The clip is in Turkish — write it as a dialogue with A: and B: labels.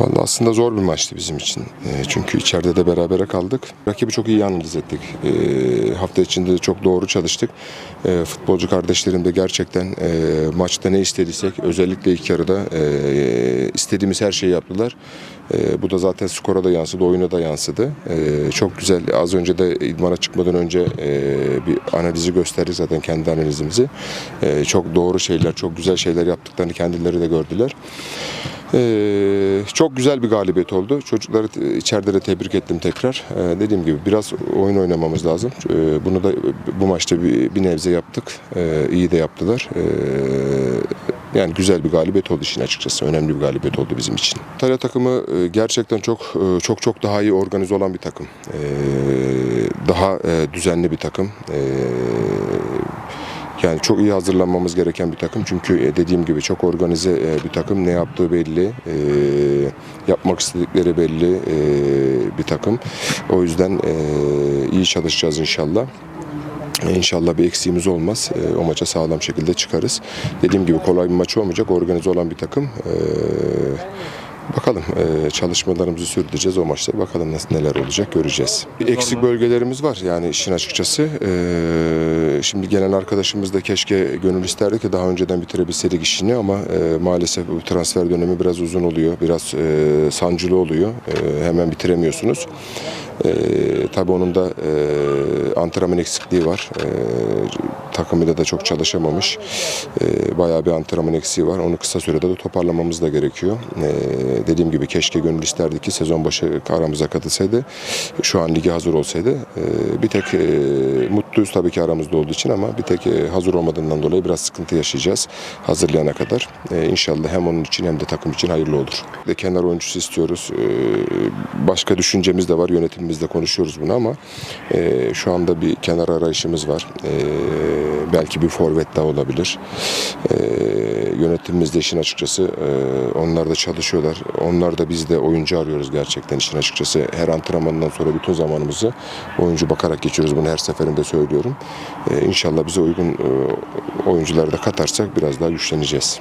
A: Vallahi aslında zor bir maçtı bizim için. E, çünkü içeride de berabere kaldık. Rakibi çok iyi analiz ettik. E, hafta içinde de çok doğru çalıştık. E, futbolcu kardeşlerim de gerçekten e, maçta ne istediysek özellikle ilk yarıda e, istediğimiz her şeyi yaptılar. E, bu da zaten skora da yansıdı, oyuna da yansıdı. E, çok güzel. Az önce de idmana çıkmadan önce e, bir analizi gösterdik zaten kendi analizimizi. E, çok doğru şeyler, çok güzel şeyler yaptıklarını kendileri de gördüler. Ee, çok güzel bir galibiyet oldu. Çocukları içeride de tebrik ettim tekrar. Ee, dediğim gibi biraz oyun oynamamız lazım. Ee, bunu da bu maçta bir, bir nebze yaptık. Ee, iyi de yaptılar. Ee, yani güzel bir galibiyet oldu işin açıkçası. Önemli bir galibiyet oldu bizim için. İtalya takımı e, gerçekten çok e, çok çok daha iyi organize olan bir takım. Ee, daha e, düzenli bir takım. Ee, yani çok iyi hazırlanmamız gereken bir takım. Çünkü e, dediğim gibi çok organize e, bir takım. Ne yaptığı belli. e, Yapmak istedikleri belli bir takım. O yüzden iyi çalışacağız inşallah. İnşallah bir eksiğimiz olmaz. O maça sağlam şekilde çıkarız. Dediğim gibi kolay bir maç olmayacak. Organize olan bir takım. Bakalım e, çalışmalarımızı sürdüreceğiz o maçta. Bakalım nasıl neler olacak göreceğiz. Eksik bölgelerimiz var yani işin açıkçası. E, şimdi gelen arkadaşımız da keşke gönül isterdi ki daha önceden bitirebilseydik işini ama e, maalesef bu transfer dönemi biraz uzun oluyor. Biraz e, sancılı oluyor. E, hemen bitiremiyorsunuz. E, tabii onun da e, antrenman eksikliği var. E, takımıyla da çok çalışamamış. E, bayağı bir antrenman eksiği var. Onu kısa sürede de toparlamamız da gerekiyor. E, dediğim gibi keşke gönül isterdi ki sezon başı aramıza katılsaydı. Şu an ligi hazır olsaydı. E, bir tek e, mutluyuz tabii ki aramızda olduğu için ama bir tek e, hazır olmadığından dolayı biraz sıkıntı yaşayacağız hazırlayana kadar. E, inşallah hem onun için hem de takım için hayırlı olur. De kenar oyuncusu istiyoruz. E, başka düşüncemiz de var. Yönetimimizle konuşuyoruz bunu ama şu anda bir kenar arayışımız var. Belki bir forvet daha olabilir. E, yönetimimiz de işin açıkçası onlar da çalışıyorlar. Onlar da biz de oyuncu arıyoruz gerçekten işin açıkçası. Her antrenmandan sonra bütün zamanımızı oyuncu bakarak geçiyoruz. Bunu her seferinde söylüyorum. E, inşallah bize uygun e, oyuncuları da katarsak biraz daha güçleneceğiz.